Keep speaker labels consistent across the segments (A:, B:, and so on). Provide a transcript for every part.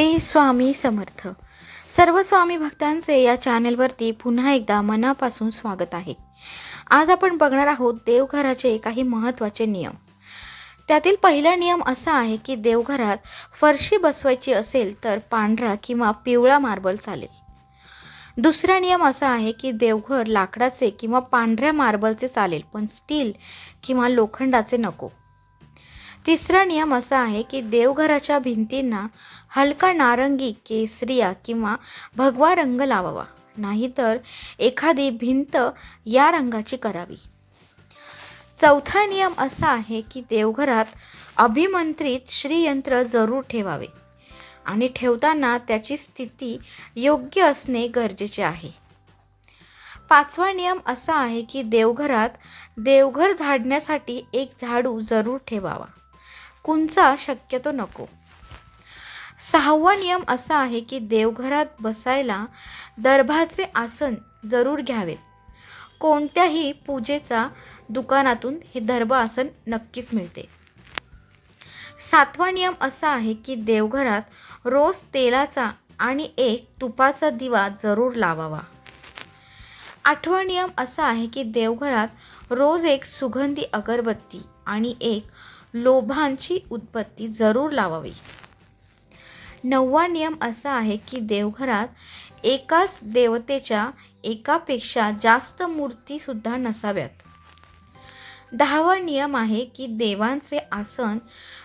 A: श्री स्वामी समर्थ. सर्व स्वामी भक्तांचे या चॅनेलवरती पुन्हा एकदा मनापासून स्वागत आहे. आज आपण बघणार आहोत देवघराचे काही महत्त्वाचे नियम. त्यातील पहिला नियम असा आहे की देवघरात फरशी बसवायची असेल तर पांढरा किंवा पिवळा मार्बल चालेल. दुसरा नियम असा आहे की देवघर लाकडाचे किंवा पांढऱ्या मार्बलचे चालेल पण स्टील किंवा लोखंडाचे नको. तिसरा नियम असा आहे की देवघराच्या भिंतींना हलका नारंगी केसरिया किंवा भगवा रंग लावावा. नाहीतर एखादी भिंत या रंगाची करावी. चौथा नियम असा आहे की देवघरात अभिमंत्रित श्रीयंत्र जरूर ठेवावे आणि ठेवताना त्याची स्थिती योग्य असणे गरजेचे आहे. पाचवा नियम असा आहे की देवघरात देवघर झाडण्यासाठी एक झाडू जरूर ठेवावा. कुंचा शक्यतो नको. सहावा नियम असा आहे की देवघरात बसायला दर्भाचे आसन जरूर घ्यावेत. कोणत्याही पूजेचा दुकानातून हे दर्भ आसन नक्कीच मिळते. सातवा नियम असा आहे की देवघरात रोज तेलाचा आणि एक तुपाचा दिवा जरूर लावावा. आठवा नियम असा आहे की देवघरात रोज एक सुगंधी अगरबत्ती आणि एक लोभांची उत्पत्ती जरूर लावावी. नववा नियम असा आहे की देवघरात एकाच देवतेच्या एकापेक्षा जास्त मूर्तीसुद्धा नसाव्यात. दहावा नियम आहे की देवांचे आसन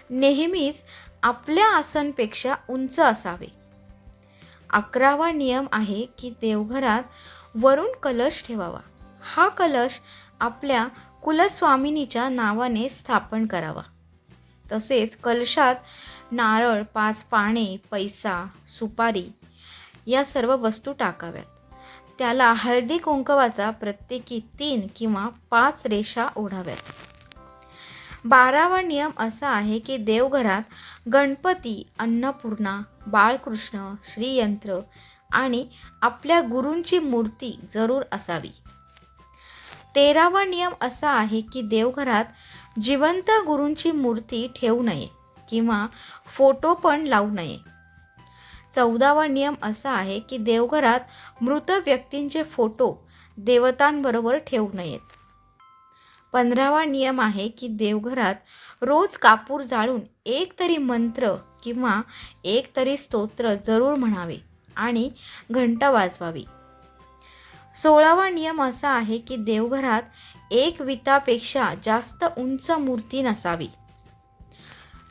A: नेहमीच आपल्या आसनपेक्षा उंच असावे. अकरावा नियम आहे की देवघरात वरून कलश ठेवावा. हा कलश आपल्या कुलस्वामिनीच्या नावाने स्थापन करावा. तसेच कलशात नारळ पाच पाने पैसा सुपारी या सर्व वस्तू टाकाव्यात. त्याला हळदी कुंकवाचा प्रत्येकी तीन किंवा पाच रेषा ओढाव्यात. बारावा नियम असा आहे की देवघरात गणपती अन्नपूर्णा बाळकृष्ण श्रीयंत्र आणि आपल्या गुरूंची मूर्ती जरूर असावी. तेरावा नियम असा आहे की देवघरात जिवंत गुरूंची मूर्ती ठेवू नये किंवा फोटो पण लावू नये. चौदावा नियम असा आहे की देवघरात मृत व्यक्तींचे फोटो देवतांबरोबर ठेवू नयेत. पंधरावा नियम आहे की देवघरात रोज कापूर जाळून एक तरी मंत्र किंवा एक तरी स्तोत्र जरूर म्हणावे आणि घंटा वाजवावी. सोळावा नियम असा आहे की देवघरात एक वितापेक्षा जास्त उंच मूर्ती नसावी.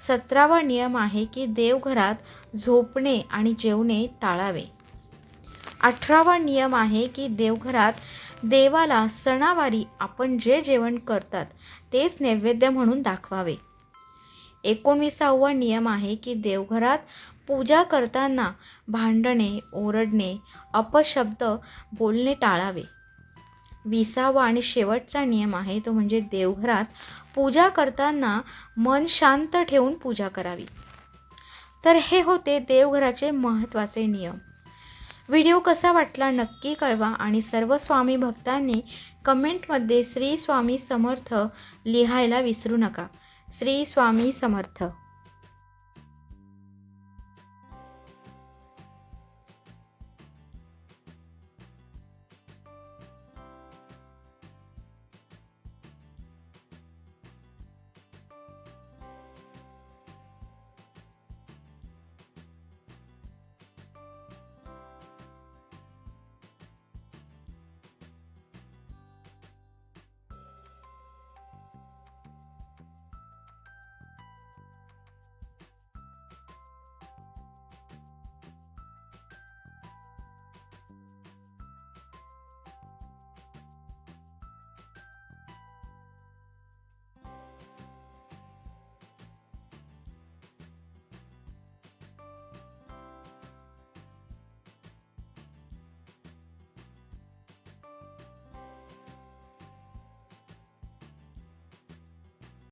A: सतरावा नियम आहे की देवघरात झोपणे आणि जेवणे टाळावे. अठरावा नियम आहे की देवघरात देवाला सणावारी आपण जे जेवण करतात तेच नैवेद्य म्हणून दाखवावे. एकोणविसावा नियम आहे की देवघरात पूजा करताना भांडणे ओरडणे अपशब्द बोलणे टाळावे. विसावा आणि शेवटचा नियम आहे तो म्हणजे देवघरात पूजा करताना मन शांत ठेवून पूजा करावी. तर हे होते देवघराचे महत्त्वाचे नियम. व्हिडिओ कसा वाटला नक्की कळवा आणि सर्व स्वामी भक्तांनी कमेंटमध्ये श्री स्वामी समर्थ लिहायला विसरू नका. श्री स्वामी समर्थ.